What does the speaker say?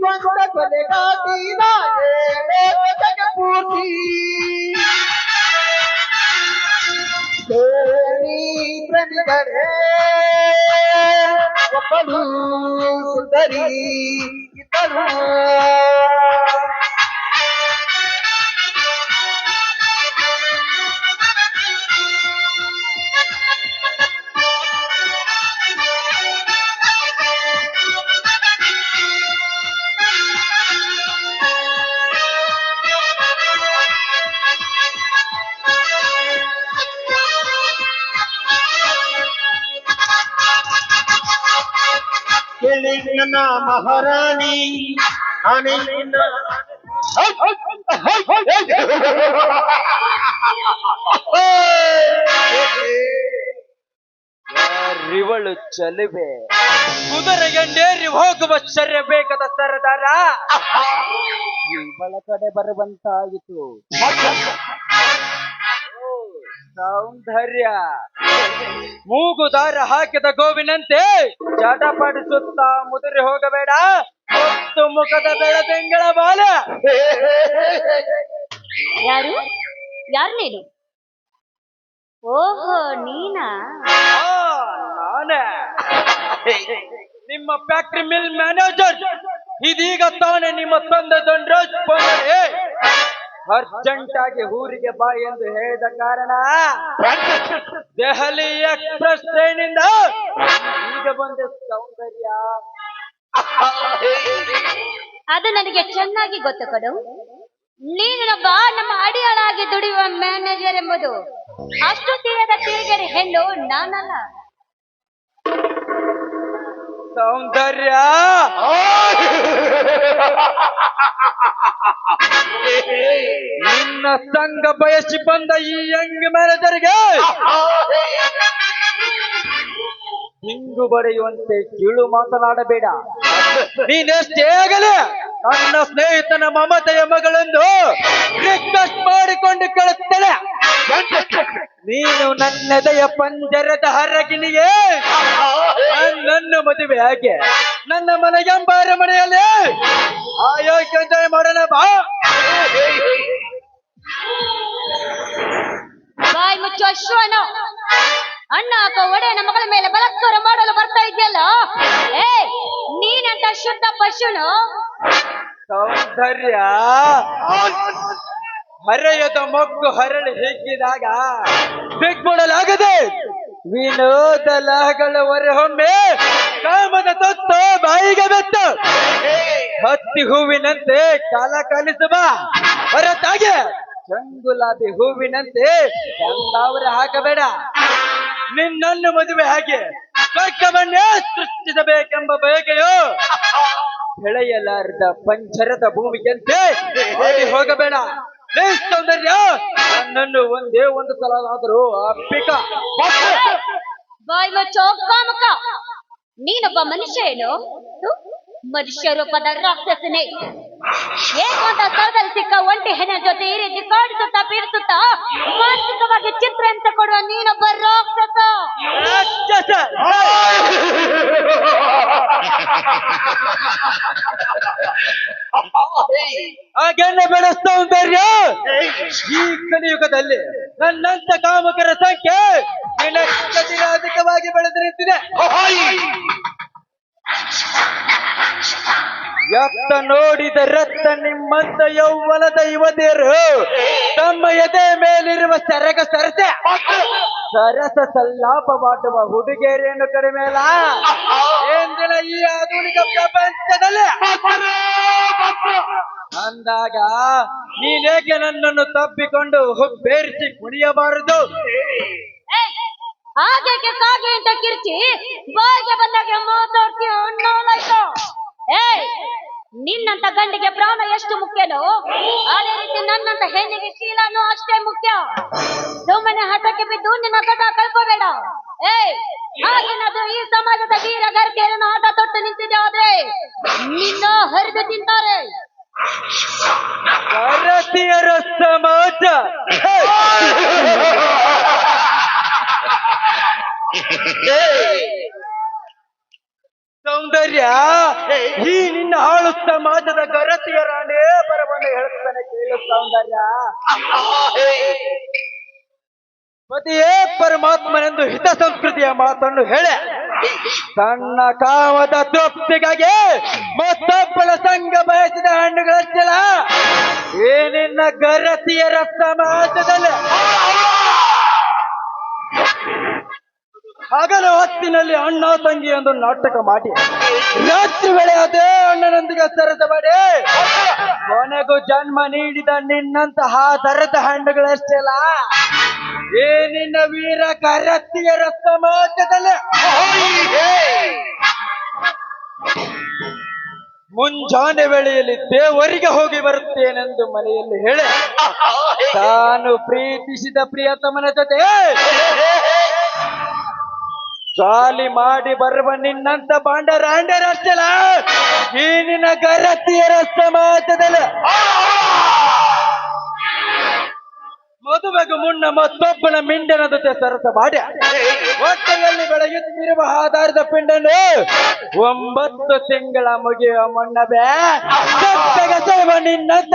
కొండకొనగా జగపూర్తి ప్రతిగడే ఒకడు సుందరి ఇతడు ನನ್ನ ಮಹಾರಾಣಿ ನಾನೇ ನಿನ್ನ ಯಾರಿವಳು ಚಲುವೆ? ಕುದುರೆಗಂಡೇರಿ ಹೋಗುವ ಶರ್ಯ ಬೇಕದ ಸರದಾರ. ಇವಳ ಕಡೆ ಬರುವಂತಾಯಿತು. ಸೌಂದರ್ಯ. ಮೂಗುದಾರ ಹಾಕಿದ ಗೋವಿನಂತೆ ಚಟಪಡಿಸುತ್ತಾ ಮುದುರಿ ಹೋಗಬೇಡ. ಹೊತ್ತು ಮುಖದ ಬೆಳದಿಂಗಳ ಬಾಲ. ಯಾರು? ಯಾರು ನೀನು? ಓಹೋ ನೀನಾ? ಆ, ನಾನೇ. ನಿಮ್ಮ ಫ್ಯಾಕ್ಟ್ರಿ ಮಿಲ್ ಮ್ಯಾನೇಜರ್ ಇದೀಗ ತಾನೆ ನಿಮ್ಮ ತಂದೆ ಧನ್ರಾಜ್ ಬಂದರೆ ಅರ್ಜೆಂಟ್ ಆಗಿ ಊರಿಗೆ ಬಾ ಎಂದು ಹೇಳಿದ ಕಾರಣ ದೆಹಲಿ ಎಕ್ಸ್ಪ್ರೆಸ್ ಟ್ರೈನಿಂದ ಈಗ ಬಂದೆ ಸೌಂದರ್ಯ. ಅದು ನನಗೆ ಚೆನ್ನಾಗಿ ಗೊತ್ತು ಕಡು. ನೀನೊಬ್ಬ ನಮ್ಮ ಅಡಿಯಾಳಾಗಿ ದುಡಿಯುವ ಮ್ಯಾನೇಜರ್ ಎಂಬುದು ಅಷ್ಟು ತೀರದ ತಿಳಿಗರಿ ಹೆಣ್ಣು ನಾನಲ್ಲ. ಸೌಂದರ್ಯ. ನಿನ್ನ ಸಂಘ ಬಯಸಿ ಬಂದ ಈ ಯಂಗ್ ಮ್ಯಾನೇಜರ್ಗೆ? ಹಿಂಗು ಬರೆಯುವಂತೆ ಕೀಳು ಮಾತನಾಡಬೇಡ. ನೀನೆಷ್ಟೇ ಆಗಲಿ ನನ್ನ ಸ್ನೇಹಿತನ ಮಮತೆಯ ಮಗಳೆಂದು ರಿಕ್ವೆಸ್ಟ್ ಮಾಡಿಕೊಂಡು ಕೇಳುತ್ತೇನೆ. ನೀನು ನನ್ನೆದೆಯ ಪಂಜರದ ಹರಗಿನಿಯೇ? ನನ್ನ ಮದುವೆ ಹಾಗೆ ನನ್ನ ಮನೆಗೆಂಬಾರ ಮನೆಯಲ್ಲಿ. ಆಯೋಗ್ಯ ಮಾಡೋಣ ಬಾ. ಬಾಯ್ ಮುಚ್ಚು ಅಶ್ವನ. ಅಣ್ಣ ಅಕ್ಕ ಒಡೆಯನ ಮಗಳ ಮೇಲೆ ಬಲತ್ಕಾರ ಮಾಡಲು ಬರ್ತಾ ಇದೆಯಲ್ಲ? ಏ ನೀನಂತ ಶುದ್ಧ ಪಶುನು? ಸೌಂದರ್ಯ. ಹರೆಯದ ಮೊಗ್ಗು ಹರಳಿ ಹಿಗ್ಗಿದಾಗ ಬಿಗ್ಬಿಡಲಾಗದೆ ವಿನೋದ ಲಹಗಳ ಹೊರಹೊಮ್ಮೆ ಕಾಮದ ತೊತ್ತು ಬಾಯಿಗೆ ಬೆತ್ತು ಹತ್ತಿ ಹೂವಿನಂತೆ ಕಾಲ ಕಾಲಿಸುವ. ಹೊರತಾಗೆ ಚಂಗುಲಾಬಿ ಹೂವಿನಂತೆ ಚಂದಾವರ ಹಾಕಬೇಡ. ನಿನ್ನನ್ನು ಮದುವೆ ಹಾಗೆ ಸ್ವರ್ಗವನ್ನೇ ಸೃಷ್ಟಿಸಬೇಕೆಂಬ ಬಯಕೆಯು ಬೆಳೆಯಲಾರದ ಪಂಚರದ ಭೂಮಿಯಂತೆ ಹೋಗಬೇಡ. ಸೌಂದರ್ಯ ನನ್ನನ್ನು ಒಂದೇ ಒಂದು ಸಲ ಆದರೂ ಅಪ್ಪಿಕ ಬಾಯ್ ಕಾಮಕ ನೀನೊಬ್ಬ ಮನುಷ್ಯ ಏನು? ಮನುಷ್ಯ ರೂಪದ ರಾಕ್ಷಸನೇ ಏಕಾಂತ ಸ್ಥಳದಲ್ಲಿ ಸಿಕ್ಕ ಒಂಟಿ ಹೆಣ್ಣ ಜೊತೆ ಈ ರೀತಿ ಕಾಡಿಸುತ್ತಾ ಪೀಡಿಸುತ್ತಾ ಮಾನಸಿಕವಾಗಿ ಚಿತ್ರ ಅಂತ ಕೊಡುವ ನೀನೊಬ್ಬ ರಾಕ್ಷಸ. ಈ ಕಲಿಯುಗದಲ್ಲಿ. ನನ್ನಂತ ಕಾಮಕರ ಸಂಖ್ಯೆ ಅಧಿಕವಾಗಿ ಬೆಳೆದು ನಿಂತಿದೆ ಎತ್ತ ನೋಡಿದ ರಕ್ತ ನಿಮ್ಮಂತ ಯೌವನದ ಯುವತಿಯರು ತಮ್ಮ ಎದೆ ಮೇಲಿರುವ ಸರಗ ಸರಸೆ. ಸರಸ ಸಲ್ಲಾಪವಾಡುವ ಹುಡುಗಿಯರೇನು ಕಡಿಮೆ ಅಲ್ಲ? ಎಂದಿನ ಈ ಆಧುನಿಕ ಪ್ರಪಂಚದಲ್ಲಿ? ಅಂದಾಗ ನೀನೇಕೆ ನನ್ನನ್ನು ತಪ್ಪಿಕೊಂಡು ಬೇರಿಸಿ ಕುಣಿಯಬಾರದು? ಹಾಗೆ ಅಂತ ಕಿರ್ಚಿ? ಬಾಯಿಗೆ ಬಂದಾಗ ಮಾತಾಡ್ತೀಯ ಏಯ್ ನಿನ್ನಂತ ಗಂಡಿಗೆ ಪ್ರಾಣ ಎಷ್ಟು ಮುಖ್ಯನೋ ಅದೇ ರೀತಿ ನನ್ನಂತ ಹೆಣ್ಣಿಗೆ ಶೀಲಾನು ಅಷ್ಟೇ ಮುಖ್ಯ. ಸುಮ್ಮನೆ ಹಠಕ್ಕೆ ಬಿದ್ದು ನಿನ್ನ ತಟ ಕಳ್ಕೋಬೇಡ. ಏಯ್ ಆಗಿನದು ಈ ಸಮಾಜದ ವೀರ ಗರ್ಕೆಯನ್ನು ಆಟ ತೊಟ್ಟು ನಿಂತಿದೆ ಆದ್ರೆ ನಿನ್ನ ಹರಿದು ತಿಂತಾರೆ. ಭಾರತೀಯರ ಸಮಾಜ. ಸೌಂದರ್ಯ. ಈ ನಿನ್ನ ಹಾಳು ಸಮಾಜದ ಗರತಿಯರಾಣೇ ಬರವನ್ನು ಹೇಳ್ತಾನೆ ಕೇಳು ಸೌಂದರ್ಯ. ಪತಿಯೇ ಪರಮಾತ್ಮನೆಂದು ಹಿತ ಸಂಸ್ಕೃತಿಯ ಮಾತನ್ನು ಹೇಳೆ. ಸಣ್ಣ ಕಾಮದ ತೃಪ್ತಿಗಾಗಿ ಮತ್ತೊಬ್ಬಳ ಸಂಘ ಬಯಸಿದ ಏ ಏನಿನ್ನ ಗರತಿಯರ ಸಮಾಜದಲ್ಲಿ ಹಗಲು ಹೊತ್ತಿನಲ್ಲಿ ಅಣ್ಣ ತಂಗಿ ಎಂದು ನಾಟಕ ಮಾಡಿ. ರಾತ್ರಿ ವೇಳೆ ಅದೇ ಅಣ್ಣನೊಂದಿಗೆ ಸರಸ ಮಾಡಿ ಕೊನೆಗೂ ಜನ್ಮ ನೀಡಿದ ನಿನ್ನಂತಹ ದರದ ಹಣ್ಣುಗಳಷ್ಟೆಲ್ಲ ಏ, ನಿನ್ನ ವೀರ ಕರತ್ತಿಯರ ಸಮಾಜದಲ್ಲಿ ಮುಂಜಾನೆ ವೇಳೆಯಲ್ಲಿ ದೇವರಿಗೆ ಹೋಗಿ ಬರುತ್ತೇನೆಂದು ಮನೆಯಲ್ಲಿ ಹೇಳಿ, ತಾನು ಪ್ರೀತಿಸಿದ ಪ್ರಿಯತಮನ ಜೊತೆ. ಜಾಲಿ ಮಾಡಿ ಬರುವ ನಿನ್ನಂತ ಬಾಂಡರಾಂಡರಷ್ಟಲ್ಲ ಈ ನಿನ್ನ ಗರತಿಯರ ಸಮಾಜದಲ್ಲಿ. ಮದುವೆಗೆ ಮುನ್ನ ಮತ್ತೊಬ್ಬನ ಮಿಂಡನ ಜೊತೆ ಸರಸ ಮಾಡಿ. ಹೊಟ್ಟೆಯಲ್ಲಿ ಬೆಳೆಯುತ್ತಿರುವ ಆಧಾರದ ಪಿಂಡನು ಒಂಬತ್ತು ತಿಂಗಳ ಮುಗಿಯುವ ಸೇವ ನಿನ್ನಂತ